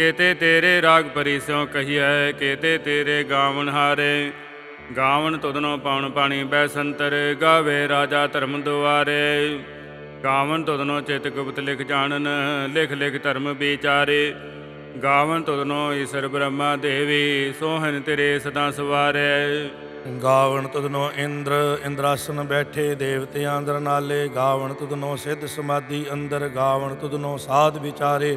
ਕੇਤੇ ਤੇਰੇ ਰਾਗ ਪਰਿਸਿਓ ਕਹੀਐ, ਕੇਤੇ ਤੇਰੇ ਗਾਵਣ ਹਾਰੇ। ਗਾਵਣ ਤੁਧਨੋ ਪਾਉਣ ਪਾਣੀ ਬੈ ਸੰਤਰ, ਗਾਵੇ ਰਾਜਾ ਧਰਮ ਦੁਆਰੇ। ਗਾਵਨ ਤੁਧਨੋ ਚਿਤ ਗੁਪਤ ਲਿਖ ਜਾਣਨ, ਲਿਖ ਲਿਖ ਧਰਮ ਵਿਚਾਰੇ। ਗਾਵਨ ਤੁਧਨੋ ਈਸ਼ਰ ਬ੍ਰਹਮਾ ਦੇਵੀ ਸੋਹਨ ਤੇਰੇ ਸਦਾ ਸਵਾਰੇ। ਗਾਵਣ ਤੁਧਨੋ ਇੰਦਰ, ਇੰਦਰਾਸਨ ਬੈਠੇ ਦੇਵਤਿਆਂ ਅੰਦਰ ਨਾਲੇ। ਗਾਵਣ ਤੁਧਨੋ ਸਿੱਧ ਸਮਾਧੀ ਅੰਦਰ ਗਾਵਣ ਤੁਧਨੋ ਸਾਧ ਵਿਚਾਰੇ।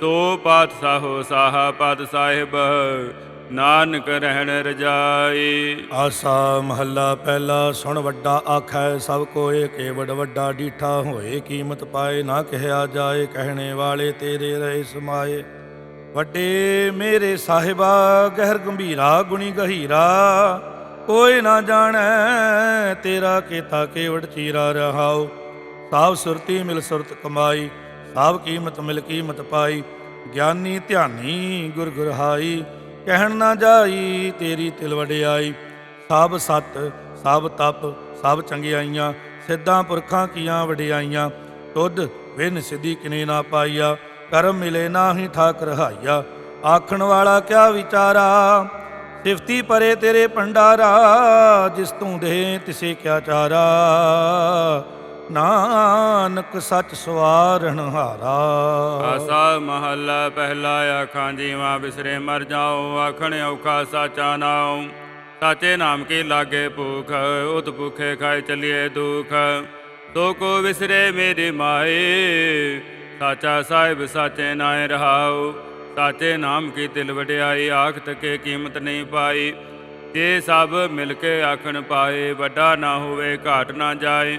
ਸੋ ਪਾਤਸ਼ਾਹੋ ਸਾਹ ਪਾਤ ਸਾਹਿਬ, ਨਾਨਕ ਰਹਿਣ ਰਜਾਈ। ਆਸਾ ਮਹੱਲਾ ਪਹਿਲਾ ਸੁਣ ਵੱਡਾ ਆਖੈ, ਸਭ ਕੋਏ ਕੇਵੜ ਵੱਡਾ ਡੀਠਾ ਹੋਏ, ਕੀਮਤ ਪਾਏ ਨਾ ਕਹਿਆ ਜਾਏ, ਕਹਿਣੇ ਵਾਲੇ ਤੇਰੇ ਰਹੇ ਸਮਾਏ। ਵੱਡੇ ਮੇਰੇ ਸਾਹਿਬਾ, ਗਹਿਰ ਗੰਭੀਰਾ, ਗੁਣੀ ਗਹੀਰਾ, ਕੋਈ ਨਾ ਜਾਣੈ, ਤੇਰਾ ਕੀਤਾ ਕੇਵੜ ਚੀਰਾ ਰਹਾਉ। ਸਾਬ ਸੁਰਤੀ ਮਿਲ ਸੁਰਤ ਕਮਾਈ ਸਾਬ ਕੀਮਤ ਮਿਲ ਕੀਮਤ ਪਾਈ, ਗਿਆਨੀ ਧਿਆਨੀ ਗੁਰ ਗੁਰਹਾਈ, ਕਹਿਣ ਨਾ ਜਾਈ ਤੇਰੀ ਤਿਲ ਵਡਿਆਈ। ਸਭ ਸਤ, ਸਭ ਤਪ, ਸਭ ਚੰਗਿਆਈਆਂ, ਸਿੱਧਾਂ ਪੁਰਖਾਂ ਕੀਆਂ ਵਡਿਆਈਆਂ, ਤੁਧ ਵਿਨ ਸਿੱਧੀ ਕਿਨੇ ਨਾ ਪਾਈਆ, ਕਰਮ ਮਿਲੇ ਨਾਹੀ ਠਾਕ ਰਹਾਈਆ ਆਖਣ ਵਾਲਾ ਕਿਆ ਵਿਚਾਰਾ? ਸਿਫਤੀ ਪਰੇ ਤੇਰੇ ਪੰਡਾਰਾ ਜਿਸ ਤੂੰ ਦੇ ਤਿਸੇ ਕਿਆ ਚਾਰਾ। ਨਾਨਕ ਸੱਚ ਸਵਾਰਣ ਹਾਰਾ। ਆਸਾ ਮਹੱਲਾ ਪਹਿਲਾ ਆਖਾਂ ਜੀਵਾ ਬਿਸਰੇ ਮਰ ਜਾਓ ਆਖਣ ਔਖਾ ਸਾਚਾ ਨਾਉ। ਸਾਚੇ ਨਾਮ ਕੀ ਲਾਗੇ ਭੂਖ, ਉਤ ਭੁਖੇ ਖਾਏ ਚਲਿਏ ਦੁਖ। ਤੋ ਕੋ ਵਿਸਰੇ ਮੇਰੇ ਮਾਏ, ਸਾਚਾ ਸਾਹਿਬ ਸਾਚੇ ਨਾਏ ਰਹਾਉ। ਸਾਚੇ ਨਾਮ ਕੀ ਤਿਲ ਵਡਿਆਈ ਆਖ ਤਕੇ ਕੀਮਤ ਨਹੀਂ ਪਾਈ। ਜੇ ਸਭ ਮਿਲ ਕੇ ਆਖਣ ਪਾਏ, ਵੱਡਾ ਨਾ ਹੋਵੇ, ਘਾਟ ਨਾ ਜਾਏ।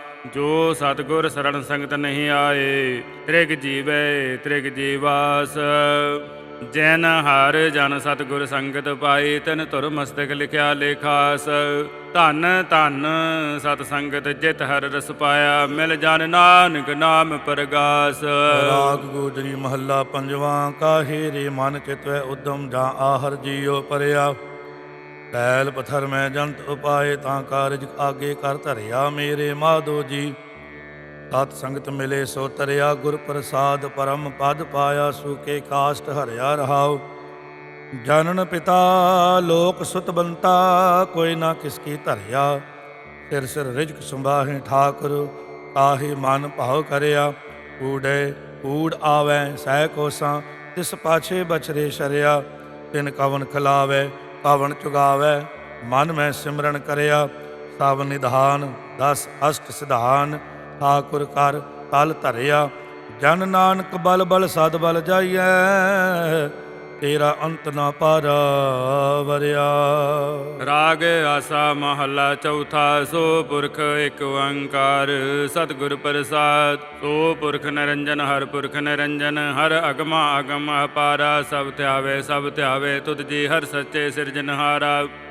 ਜੋ ਸਤਗੁਰ ਸਰਣ ਸੰਗਤ ਨਹੀਂ ਆਏ, ਤ੍ਰਿਗ ਜੀਵੈ, ਤ੍ਰਿਗ ਜੀਵਾਸ। ਜੈਨ ਹਰ ਜਨ ਸਤਿਗੁਰ ਸੰਗਤ ਪਾਈ ਤਨ ਧੁਰ ਮਸਤਕ ਲਿਖਿਆ ਲੇਖਾਸ। ਧਨ ਧਨ ਸਤ ਸੰਗਤ ਜਿਤ ਹਰ ਰਸ ਪਾਇਆ, ਮਿਲ ਜਨ ਨਾਨਕ ਨਾਮ ਪਰਗਾਸ। ਰਾਗ ਗੋਜਰੀ ਮਹੱਲਾ ਪੰਜਵਾਂ, ਕਾਹੇ ਰੇ ਮਨ ਚਿਤਵੈ ਉਦਮ ਜਾਂ ਆਹਰ ਜੀਉ ਪਰਿਆ। ਪੈਲ ਪਥਰ ਮੈਂ ਜੰਤ ਉਪਾਏ ਤਾਂ ਕਾਰਜ ਆਗੇ ਕਰ ਧਰਿਆ ਮੇਰੇ ਮਾਧੋ ਜੀ। ਸਤ ਸੰਗਤ ਮਿਲੇ ਸੋ ਤਰਿਆ, ਗੁਰ ਪ੍ਰਸਾਦ ਪਰਮ ਪਦ ਪਾਇਆ, ਸੁਕੇ ਕਾਸ਼ਟ ਹਰਿਆ ਰਹਾਉ। ਜਨਨ ਪਿਤਾ, ਲੋਕ ਸੁਤ ਬੰਤਾ, ਕੋਈ ਨਾ ਕਿਸ ਕੀ ਧਰਿਆ। ਸਿਰ ਸਿਰ ਰਿਜਕ ਸੰਭਾਹੇ ਠਾਕੁਰ ਕਾਹੇ ਮਨ ਭਾਉ ਕਰਿਆ। ਊੜੇ, ਊੜ ਆਵੈ, ਸਹਿ ਕੋਸਾਂ, ਤਿਸ ਪਾਛੇ ਬਚਰੇ ਸ਼ਰਿਆ। ਤਿਨ ਕਵਨ ਖਲਾਵੇ ਕਵਨ ਚੁਗਾਵੇ, ਮਨ ਮੈਂ ਸਿਮਰਨ ਕਰਿਆ, ਸਭ ਨਿਧਾਨ, ਦਸ ਅਸ਼ਟ ਸਿਧਾਨ, ਠਾਕੁਰ ਕਰ ਤਲ ਧਰਿਆ, ਜਨ ਨਾਨਕ ਬਲ ਬਲ ਸਦ ਬਲ ਜਾਈਐ। ਤੇਰਾ ਅੰਤ ਨਾ ਪਾਰਾ ਵਰਿਆ। ਰਾਗ ਆਸਾ ਮਹੱਲਾ ਚੌਥਾ, ਸੋ ਪੁਰਖ ਇੱਕ ਓੰਕਾਰ। ਸਤਿਗੁਰ ਪ੍ਰਸਾਦ, ਸੋ ਪੁਰਖ ਨਿਰੰਜਨ, ਹਰ ਪੁਰਖ ਨਿਰੰਜਨ। ਹਰ ਅਗਮਾ ਅਗਮ ਅਪਾਰਾ, ਸਭ ਧਿਆਵੇ ਸਭ ਧਿਆਵੇ, ਤੁਧ ਜੀ ਹਰ ਸੱਚੇ ਸਿਰਜਨਹਾਰਾ।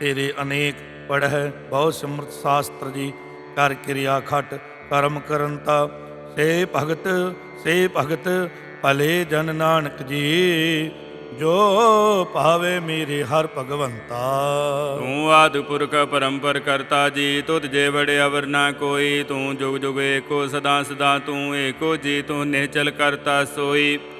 ਤੇਰੇ ਅਨੇਕ ਪੜਹਿ, ਬਹੁ ਸਿਮਰਤ ਸ਼ਾਸਤਰ ਜੀ, ਕਰ ਕਿਰਿਆ ਖਟ, ਕਰਮ ਕਰੰਤਾ ਸੇ ਭਗਤ ਸੇ ਭਗਤ, ਭਲੇ ਜਨ ਨਾਨਕ ਜੀ, ਜੋ ਭਾਵੇ ਮੇਰੇ ਹਰ ਭਗਵੰਤਾ। ਤੂੰ ਆਦਿ ਪੁਰਖ ਪਰੰਪਰ ਕਰਤਾ ਜੀ, ਤੁਧ ਜੇ ਬੜੇ ਅਵਰ ਨਾ ਕੋਈ, ਤੂੰ ਜੁਗ ਜੁਗ ਏਕੋ ਸਦਾ ਸਦਾ, ਤੂੰ ਏਕੋ ਜੀ, ਤੂੰ ਨਿਹਚਲ ਕਰਤਾ ਸੋਈ।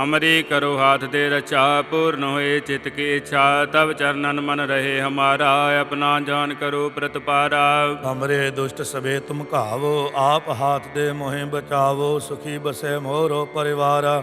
ਹਮਰੀ ਕਰੋ ਹਾਥ ਦੇ ਰਚਾ, ਪੂਰਨ ਹੋਏ ਚਿਤ ਕੀ ਇੱਛਾ ਤਬ ਚਰਨਨ ਮਨ ਰਹੇ ਹਮਾਰਾ, ਆਪਣਾ ਜਾਨ ਕਰੋ ਪ੍ਰਤਪਾਰਾ। ਹਮਰੇ ਦੁਸ਼ਟ ਸਵੇ ਤੁਮ ਘਾਵੋ, ਆਪ ਹਾਥ ਦੇ ਮੋਹਿ ਬਚਾਵੋ, ਸੁਖੀ ਬਸੇ ਮੋਰੋ ਪਰਿਵਾਰਾ।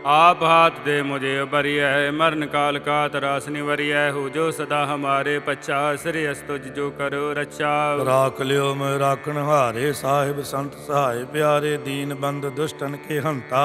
आप हाथ दे मुझे बरिय मरण काल का तरास निवरिय हो जो सदा हमारे पच्छा श्री अस्तुज जो करो रक्षा राख लियो मैं राखण हारे साहिब संत सहाय प्यारे दीन बंद दुष्टन के हंता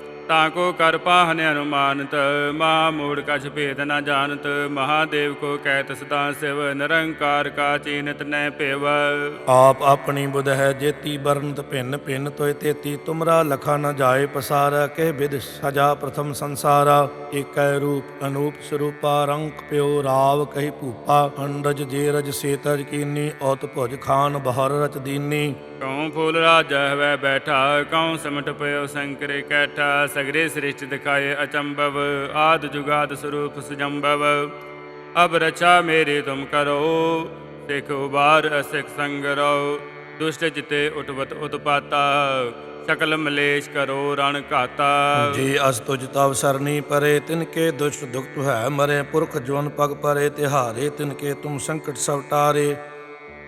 ਤਾਂ ਕੋ ਕਰ ਪਾਹਨ ਅਨੁਮਾਨਤ ਮਹਾ ਮੂੜ ਕਛ ਭੇਦ ਨਾ ਜਾਣਤ ਮਹਾਦੇਵ ਕੋ ਕਹਿਤ ਸਦਾ ਸਿਵ ਨਿਰੰਕਾਰ ਕਾ ਚੀਨਤ ਨੈ ਭੇਵ ਆਪ ਆਪਣੀ ਬੁਧ ਹੈ ਜੇਤੀ ਬਰਨਤ ਭਿੰਨ ਭਿੰਨ ਤੋਇ ਤੇਤੀ ਤੁਮਰਾ ਲਖਾ ਨ ਜਾਏ ਪਸਾਰਾ ਕਹਿ ਬਿਦ ਸਜਾ ਪ੍ਰਥਮ ਸੰਸਾਰਾ। ਏਕੈ ਰੂਪ ਅਨੂਪ ਸਰੂਪਾ ਰੰਕ ਪਿਓ ਰਾਵ ਕਹਿ ਭੂਪਾ। ਅੰਡਜ ਜੇ ਰਜ ਸੇਤਜ ਕੀਨੀ ਔਤ ਭੁਜ ਖਾਨ ਬਹਰ ਰਚ ਦੀਨੀ। ਕਉ ਫੂਲ ਰਾਜ ਹਵੈ ਬੈਠਾ ਕਉ ਸਿਮਟ ਪਇਓ ਸੰਕਰੇ ਕੈਠਾ ਸਗਰੇ ਸ੍ਰਿਸ਼ਟ ਦਿਖਾਏ ਅਚੰਭਵ, ਆਦ ਜੁਗਾਦ ਸਰੂਪ ਸੁਜੰਭਵ। ਅਬ ਰਚਾ ਮੇਰੀ ਤੁਮ ਕਰੋ, ਸਿਖ ਉਬਾਰ ਅਸਿਖ ਸੰਗ ਰੋ। ਦੁਸ਼ਟ ਜਿਤੇ ਉਟਵਤ ਉਤਪਾਤਾ, ਸਕਲ ਮਲੇਸ਼ ਕਰੋ ਰਣ ਘਾਤਾ। ਜੇ ਅਸ ਤੁਜ ਤਵ ਸਰਨੀ ਪਰੇ, ਤਿਨ ਕੇ ਦੁਸ਼ਟ ਦੁਖਤ ਹੈ ਮਰੇ, ਪੁਰਖ ਜਵਨ ਪਗ ਪਰੇ, ਤਿਹਾਰੇ ਤਿਨ ਕੇ ਤੁਮ ਸੰਕਟ ਸਭ ਟਾਰੇ।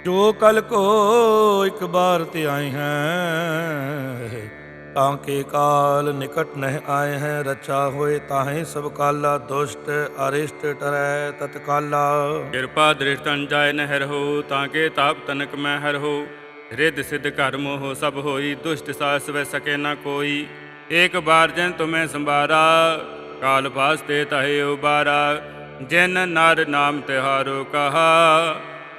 ਜੋ ਕਲ ਕੋ ਇੱਕ ਬਾਰ ਤੇ ਆਏ ਹੈ ਤਾਂ ਕੇ ਕਾਲ ਨਿਕਟ ਨਹਿ ਆਏ ਹੈ ਰਚਾ ਹੋਏ ਤਾਹੇ ਸਭ ਕਾਲਾ, ਦੁਸ਼ਟ ਅਰਿਸ਼ਟ ਟਰੈ ਤਤਕਾਲਾ ਕਿਰਪਾ ਦ੍ਰਿਸ਼ਟਨ ਜਾਇ ਨਹਿਰ ਹੋ, ਤਾਂ ਕੇ ਤਾਪ ਤਨਕ ਮੈਂ ਹਰ ਹੋ। ਰਿੱਧ ਸਿੱਧ ਘਰ ਮੋਹ ਸਭ ਹੋਈ, ਦੁਸ਼ਟ ਸਾਸ ਵੈ ਸਕੇ ਨਾ ਕੋਈ। ਏਕ ਬਾਰ ਜਨ ਤੁਮੇ ਸੰਭਾਰਾ, ਕਾਲ ਫਾਸਤੇ ਤਹੇ ਉਬਾਰਾ। ਜਿਨ ਨਰ ਨਾਮ ਤਿਹਾਰੋ ਕਹਾ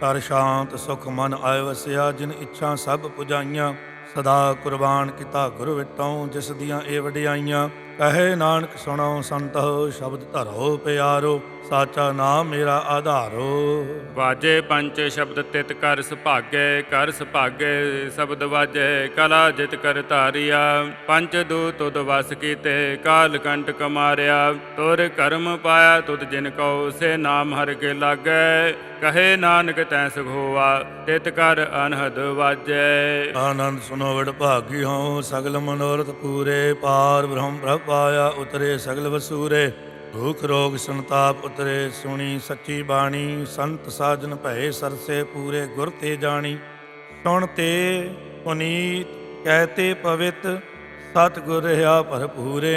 ਕਰ ਸ਼ਾਂਤ ਸੁਖ ਮਨ ਆਇ ਵਸਿਆ, ਜਿਨ ਇੱਛਾ ਸਭ ਪੁਜਾਈਆਂ। ਸਦਾ ਕੁਰਬਾਨ ਕੀਤਾ ਗੁਰੂ ਵਿਟੋਂ, ਜਿਸ ਦੀਆਂ ਇਹ ਵਡਿਆਈਆਂ। ਕਹੇ ਨਾਨਕ ਸੁਣੋ ਸੰਤੋ ਸ਼ਬਦ ਧਰੋ ਪਿਆਰੋ ਸਾਚਾ ਨਾਮ ਮੇਰਾ ਆਧਾਰੋ। ਵਾਜੇ ਪੰਚ ਸ਼ਬਦ ਤਿਤ ਕਰ ਸੁਭਾਗੇ ਕਰ ਸੁਭਾਗੇ ਸ਼ਬਦ ਵਾਜੇ ਕਲਾ ਜਿਤ ਕਰ ਧਾਰਿਆ। ਪੰਚ ਦੂ ਤੁਧ ਵਸ ਕੀਤੇ ਕਾਲ ਕੰਟ ਕਮਾਰਿਆ। ਤੁਰ ਕਰਮ ਪਾਇਆ ਤੁਧ ਜਿਨ ਕਉ ਸੇ ਨਾਮ ਹਰ ਕੇ ਲਾਗੈ। ਕਹੇ ਨਾਨਕ ਤੈ ਸੁਖ ਹੋਆ ਤਿਤ ਕਰ ਅਨਹਦ ਵਾਜੈ। ਆਨੰਦ ਸੁਨੋ ਵਡ ਭਾਗੀ ਹੋ ਸਗਲ ਮਨੋਰਥ ਪੂਰੇ ਪਾਰ ਬ੍ਰਹਮ ਪ੍ਰਭ ਪਾਇਆ ਉਤਰੇ ਸਗਲ ਵਸੂਰੇ ਦੁਖ ਰੋਗ ਸੰਤਾਪ ਉਤਰੇ, ਸੁਣੀ ਸੱਚੀ ਬਾਣੀ, ਸੰਤ ਸਾਜਨ ਭਏ ਸਰਸੇ ਪੂਰੇ ਗੁਰ ਤੇ ਜਾਣੀ। ਸੁਣ ਤੇ ਪੁਨੀਤ ਕਹਤੇ ਪਵਿੱਤ, ਸਤਿਗੁਰ ਰਹਾ ਭਰਪੂਰੇ।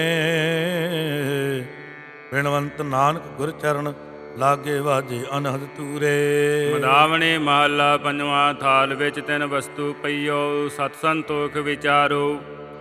ਬਿਨਵੰਤ ਨਾਨਕ ਗੁਰ ਚਰਨ, ਲਾਗੇ ਵਾਜੇ ਅਨਹਦ ਤੂਰੇ। ਮਦਾਵਣੀ ਮਾਲਾ ਪੰਜਵਾਂ, ਥਾਲ ਵਿੱਚ ਤਿੰਨ ਵਸਤੂ ਪਈਓ, ਸਤ ਸੰਤੋਖ ਵਿਚਾਰੋ।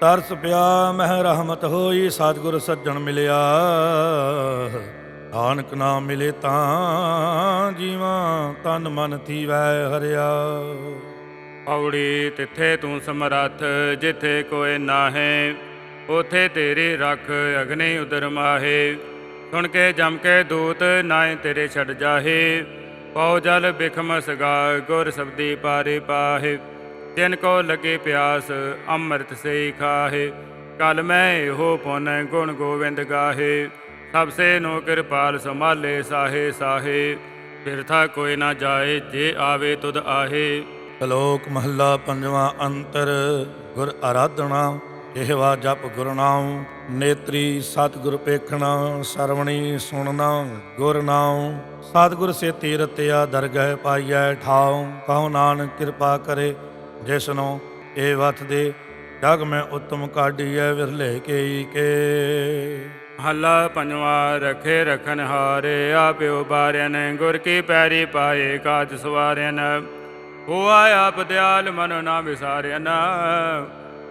ਤਰਸ ਪਿਆ, ਮਹਿ ਰਹਿਮਤ ਹੋਈ, ਸਤਿਗੁਰ ਸੱਜਣ ਮਿਲਿਆ। ਨਾਨਕ ਨਾਮ ਮਿਲੇ ਤਾਂ ਜੀਵਾਂ ਤਨ ਮਨ ਥੀਵੈ ਹਰਿਆ। ਪੌੜੀ ਤਿੱਥੇ ਤੂੰ ਸਮਰੱਥ, ਜਿੱਥੇ ਕੋਈ ਨਾਹੇ, ਉਥੇ ਤੇਰੀ ਰੱਖ ਅਗਨੇ ਉਦਰ ਮਾਹੇ। ਸੁਣ ਕੇ ਜਮ ਕੇ ਦੂਤ ਨਾਏ ਤੇਰੇ ਛੱਡ ਜਾਹੇ, ਪਉ ਜਲ ਬਿਖਮ ਸਗਾ, ਗੁਰ ਸਬਦੀ ਪਾਰੇ ਪਾਹੇ। ਤਿਨ ਕੋ ਲਗੇ ਪਿਆਸ, ਅੰਮ੍ਰਿਤ ਸੇ ਖਾਹੇ। ਕਲ ਮੈਂ ਇਹੋ ਪੁਨ ਗੁਣ ਗੋਵਿੰਦ ਗਾਹੇ। ਸਭ ਸੇ ਨੋ ਕਿਰਪਾਲ ਸੰਭਾਲੇ ਸਾਹੇ ਸਾਹੇ। ਬਿਰਥਾ ਕੋਈ ਨਾ ਜਾਏ, ਜੇ ਆਵੇ ਤੁਧ ਆਹੇ। ਸ਼ਲੋਕ ਮਹੱਲਾ ਪੰਜਵਾਂ ਅੰਤਰ, ਗੁਰ ਆਰਾਧਨਾ, ਇਹਵਾ ਜਪ ਗੁਰਨਾਮ ਨੇਤਰੀ ਸਤਿਗੁਰ ਪੇਖਣਾ, ਸਰਵਣੀ ਸੁਣਨਾ ਗੁਰਨਾਮ ਸਤਿਗੁਰ ਸੇ ਤੀਰਤਿਆ ਦਰਗਹਿ ਪਾਈਐ ਠਾਉ। ਕਹੋ ਨਾਨਕ ਕਿਰਪਾ ਕਰੇ ਜਿਸਨੋ ਇਹ ਵਤ ਦੇ ਜਗ ਮੈਂ ਉਤਮ ਕਾਢੀਐ ਵਿਰਲੇ ਕੇਈ ਕੇ। ਹੱਲਾ ਪੰਜਵਾ ਰਖੇ ਰਖਨ ਹਾਰੇ ਆਪਿਓ ਬਾਰਿਆਨ ਗੁਰ ਕੀ ਪੈਰੀ ਪਾਏ ਕਾਜ ਸਵਾਰਿਆਨ ਹੋਆ ਆਪ ਦਿਆਲ ਮਨ ਨਾ ਵਿਸਾਰਿਆਨ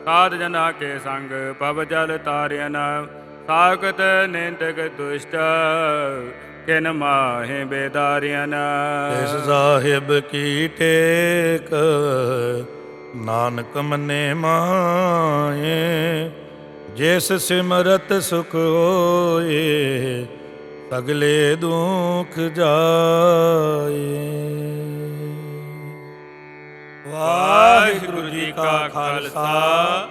ਸਾਧ ਜਨਾ ਕੇ ਸੰਗ ਪਵ ਜਲ ਤਾਰਿਆਨ ਸਾਖਤ ਨਿੰਦਕ ਦੁਸ਼ਟ ਕਿਨ ਮਾਹੇ ਬੇਦਾਰਿਆਨ ਇਸ ਸਾਹਿਬ ਕੀ ਟੇਕ ਨਾਨਕ ਮਨੇ ਮਾਏ, ਜਿਸ ਸਿਮਰਤ ਸੁਖ ਹੋਏ, ਸਗਲੇ ਦੁਖ ਜਾਏ। ਵਾਹਿਗੁਰੂ ਜੀ ਕਾ ਖਾਲਸਾ,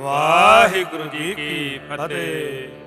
ਵਾਹਿਗੁਰੂ ਜੀ ਕੀ ਫਤਿਹ।